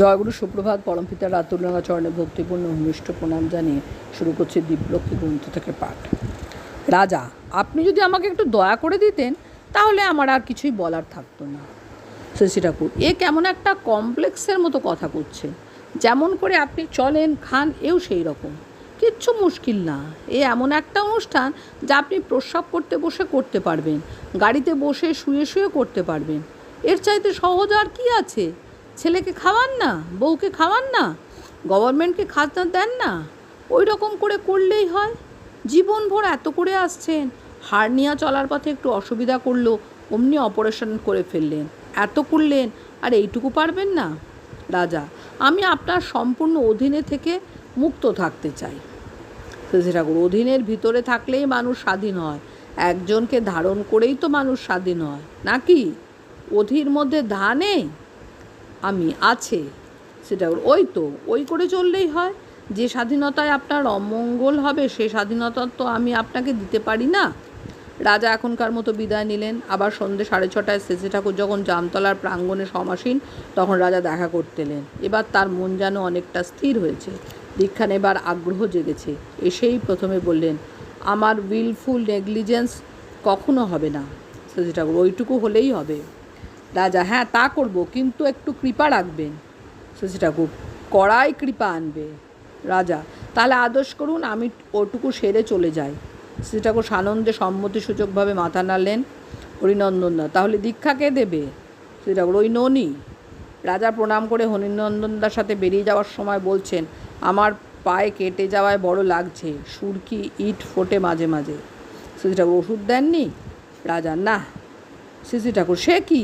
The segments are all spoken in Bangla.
জয়গুরু সুপ্রভাত পরমপিতা রাতুলরাঙা চরণে ভক্তিপূর্ণ ভূমিষ্ঠ প্রণাম জানিয়ে শুরু করছি দীপলক্ষ্মী গ্রন্থ থেকে পাঠ। রাজা, আপনি যদি আমাকে একটু দয়া করে দিতেন, তাহলে আমার আর কিছুই বলার থাকতো না। শশী ঠাকুর, এ কেমন একটা কমপ্লেক্সের মতো কথা করছে। যেমন করে আপনি চলেন, খান, এও সেই রকম। কিচ্ছু মুশকিল না। এ এমন একটা অনুষ্ঠান যা আপনি প্রস্রাব করতে বসে করতে পারবেন, গাড়িতে বসে শুয়ে শুয়ে করতে পারবেন। এর চাইতে সহজ আর কি আছে? ছেলেকে খাওয়ান না, বউকে খাওয়ান না, গভর্নমেন্টকে খাজনা দেন না ওই রকম করে করলেই হয়। জীবনভর এত করে আসছেন হার্নিয়া চলার পথে একটু অসুবিধা করল, অমনি অপারেশন করে ফেললেন। এত করলেন, আর এইটুকু পারবেন না। রাজা, আমি আপনার সম্পূর্ণ অধীনে থেকে মুক্ত থাকতে চাই। শশী ঠাকুর, অধীনের ভিতরে থাকলেই মানুষ স্বাধীন হয়। একজনকে ধারণ করেই তো মানুষ স্বাধীন হয়। নাকি? অধীর মধ্যে ধা নেই আমি আছে, সেটা ওই তো, ওই করে চললেই হয়। যে স্বাধীনতায় আপনার অমঙ্গল হবে, সে স্বাধীনতা তো আমি আপনাকে দিতে পারি না। রাজা এখনকার মতো বিদায় নিলেন। আবার সন্ধে সাড়ে ছটায় শেষে ঠাকুর যখন জামতলার প্রাঙ্গণে সমাসীন, তখন রাজা দেখা করতে এলেন। এবার তার মন যেন অনেকটা স্থির হয়েছে। দীক্ষা নেবার আগ্রহ জেগেছে। এসেই প্রথমে বললেন, আমার উইলফুল নেগলিজেন্স কখনো হবে না। শেষে ঠাকুর, ওইটুকু হলেই হবে। রাজা হ্যাঁ তা করব, কিন্তু একটু কৃপা রাখবেন। শশী ঠাকুর, কড়াই কৃপা আনবে, রাজা। তাহলে আদেশ করুন, আমি ওটুকু সেরে চলে যাই। শশী ঠাকুর সানন্দে সম্মতিসূচকভাবে মাথা নাড়লেন, হরিনন্দন দা। তাহলে দীক্ষা কে দেবে? শশী ঠাকুর, ওই ননি। রাজা প্রণাম করে হরিনন্দনদার সাথে বেরিয়ে যাওয়ার সময় বলছেন, আমার পায়ে কেটে যাওয়ায় বড় লাগছে সুরকি ইট ফোটে মাঝে মাঝে? শশী ঠাকুর, ওষুধ দেননি? রাজা, না। সিসি ঠাকুর, সে কি?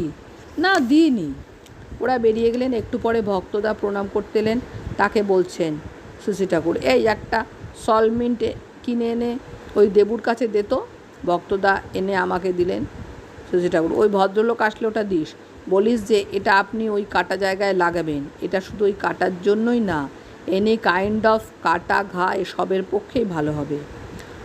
না, দিইনি। ওরা বেরিয়ে গেলেন, একটু পরে ভক্তদা প্রণাম করতে এলেন, তাকে বলছেন সিসি ঠাকুর, এই একটা সলমিন্ট কিনে এনে ওই দেবুর কাছে দে তো। ভক্তদা এনে আমাকে দিলেন সুশী ঠাকুর, ওই ভদ্রলোক আসলে ওটা দিস। বলিস যে, এটা আপনি ওই কাটা জায়গায় লাগাবেন। এটা শুধু ওই কাটার জন্যই না, এনি কাইন্ড অফ কাটা, ঘা, এসবের পক্ষেই ভালো হবে।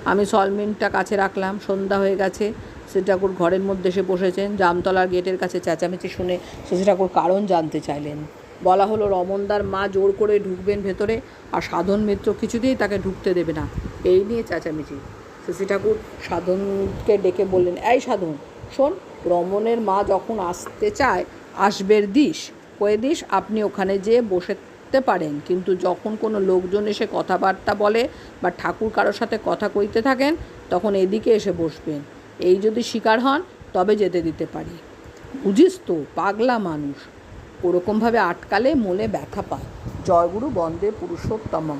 আমি সলমিনটা কাছে রাখলাম, সন্ধ্যা হয়ে গেছে। শশী ঠাকুর ঘরের মধ্যে এসে বসেছেন, জামতলার গেটের কাছে চেঁচামেচি শুনে শশী ঠাকুর কারণ জানতে চাইলেন। বলা হলো, রমনদার মা জোর করে ঢুকবেন ভেতরে আর সাধন মিত্র কিছুতেই তাকে ঢুকতে দেবে না। এই নিয়ে চেঁচামেচি। শশী ঠাকুর সাধনকে ডেকে বললেন, এই সাধন, শোন, রমনের মা যখন আসতে চায়, আসবের দিস কয়ে দিস আপনি ওখানে যেয়ে বসতে পারেন। কিন্তু যখন কোনো লোকজন এসে কথাবার্তা বলে বা ঠাকুর কারোর সাথে কথা কইতে থাকেন, তখন এদিকে এসে বসবেন। এই যদি শিকার হন, তবে যেতে দিতে পারি। বুঝিস তো, পাগলা মানুষ। ওরকমভাবে আটকালে মনে ব্যথা পায়। জয়গুরু বন্দে পুরুষোত্তমম।